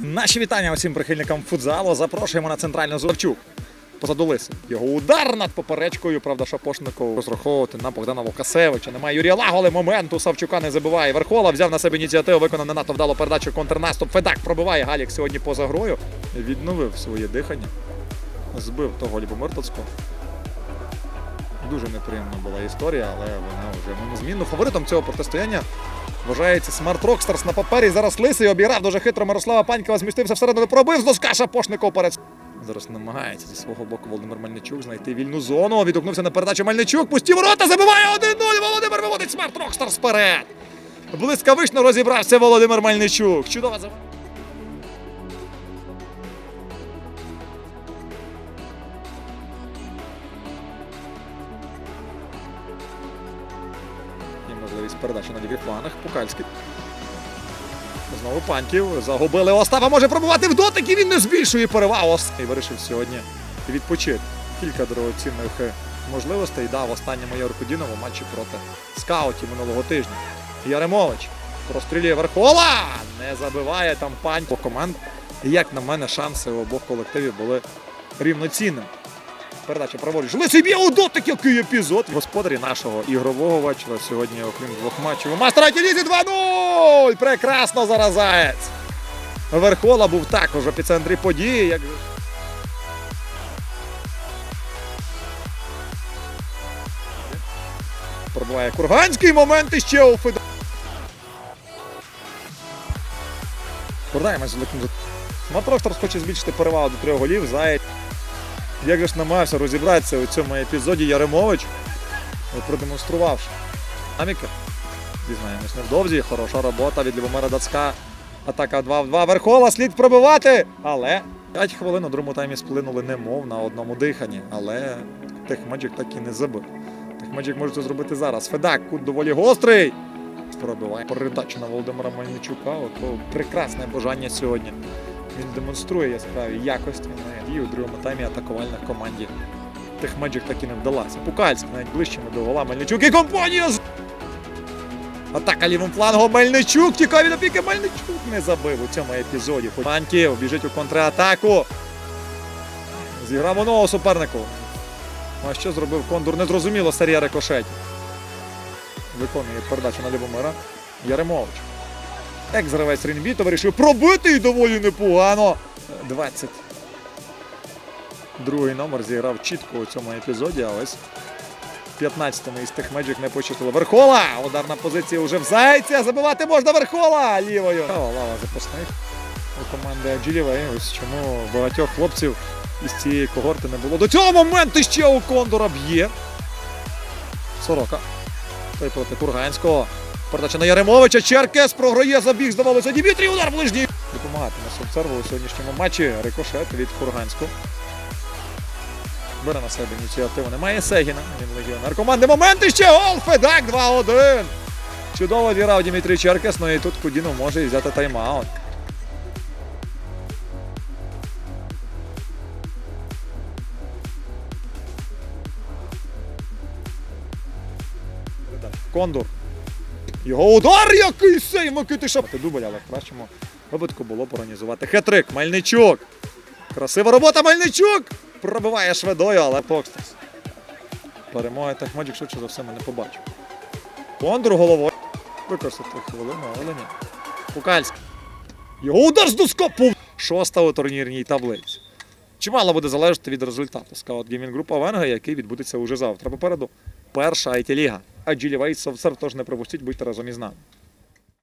Наші вітання усім прихильникам футзалу. Запрошуємо на центральну Зубчук. Позаду Лиси. Його удар над поперечкою. Правда, Шапошникову розраховувати на Богдана Вовкасевича. Немає Юрія Лаголи. Моменту Савчука не забиває. Верхола взяв на себе ініціативу, виконав не надто вдало передачу контрнаступ. Федак пробиває. Галік сьогодні поза грою. Відновив своє дихання. Збив того Любомиртоцького. Дуже неприємна була історія, але вона вже незмінно. Фаворитом цього протистояння вважається Смарт Рокстерс на папері. Зараз лисий обіграв дуже хитро Мирослава Панькова, змістився всередину, пробив з доска Шапошников перед. Зараз намагається зі свого боку Володимир Мельничук знайти вільну зону. Відгукнувся на передачу Мельничук. Пусті ворота, забиває 1-0. Володимир виводить Смарт Рокстарс вперед. Блискавично розібрався Володимир Мельничук. Чудова за. Можливість передачі на лівих фланах. Пукальський. Знову паньків. Загубили Остапа. Може пробувати в дотик і він не збільшує перевагу. І вирішив сьогодні відпочити. Кілька дорогоцінних е, можливостей дав останньому Єврокудінову матчі проти скаутів минулого тижня. Яремович прострілює Верхола. Не забиває там пань по команд. Як на мене, шанси у обох колективів були рівноцінними. Передача праворуч. Лисий б'є у дотик, який епізод. Господарі нашого ігрового вечора сьогодні, окрім двох матчів. У Мастера Тілізі 2-0! Прекрасно зараз Заєць. Верхола був також в епіцентрі події. Як... Пробиває Курганський момент і ще у Федо. Повернаємось з Матростер хоче збільшити перевагу до трьох голів. Заєць як ж намагався розібратися у цьому епізоді Яремович, продемонструвавши. Динаміка. Дізнаємось невдовзі. Хороша робота від Любомира Дацька. Атака 2 в 2. Верхола слід пробивати. Але 5 хвилин у другому таймі сплинули немов на одному диханні. Але Техмаджик так і не забив. Техмаджик може це зробити зараз. Федак, кут доволі гострий. Пробиває передачу на Володимира Мельничука. От о, прекрасне бажання сьогодні. Він демонструє яскраві якості на дії у другому таймі атакувальних команді. Техмеджик так і не вдалася. Пукальський навіть ближчими до гола Мельничук і компанія. Атака лівим флангом Мельничук. Тікає від опіки Мельничук не забив у цьому епізоді. Панків біжить у контратаку. Зіграв у нового супернику. А що зробив Кондур? Незрозуміло серія рикошетів. Виконує передачу на Любомира. Яремович. Екс-гравець Рінбіто вирішив пробити і доволі непогано. 20. Другий номер зіграв чітко у цьому епізоді, а ось 15-му із тих меджик не почистило. Верхола! Ударна позиція вже в зайця. Забивати можна Верхола лівою. Лава, лава запасних у команди Аджилєвей. Ось чому багатьох хлопців із цієї когорти не було. До цього моменту ще у Кондора б'є. Сорока. Той проти Курганського. Передача на Яремовича. Черкес програє забіг, здавалося. Дімітрій удар ближній. Допомагатиме Совцерву у сьогоднішньому матчі. Рикошет від Курганського. Бере на себе ініціативу. Немає Сегіна. Він легіонер команди. Моменти ще гол. Федак 2-1. Чудово зіграв Дімітрій Черкес. Ну і тут Кудінов може взяти тайм-аут. Кондур. Його удар який сей Микитиша. Ти дубль, але в кращому випадку було б організувати хетрик. Мельничук. Красива робота Мельничук. Пробиває шведою, але Токстас. Перемоги Техмоджик швидше за все ми не побачив. Кондур головою. Використати хвилину, але ні. Пукальський. Його удар з доскопу. Шоста у турнірній таблиці. Чимало буде залежати від результату скаут Геймінг Група Венга, який відбудеться уже завтра. Попереду перша IT-ліга. А Джилівей Совцер тож не пропустіть, будьте разом із нами.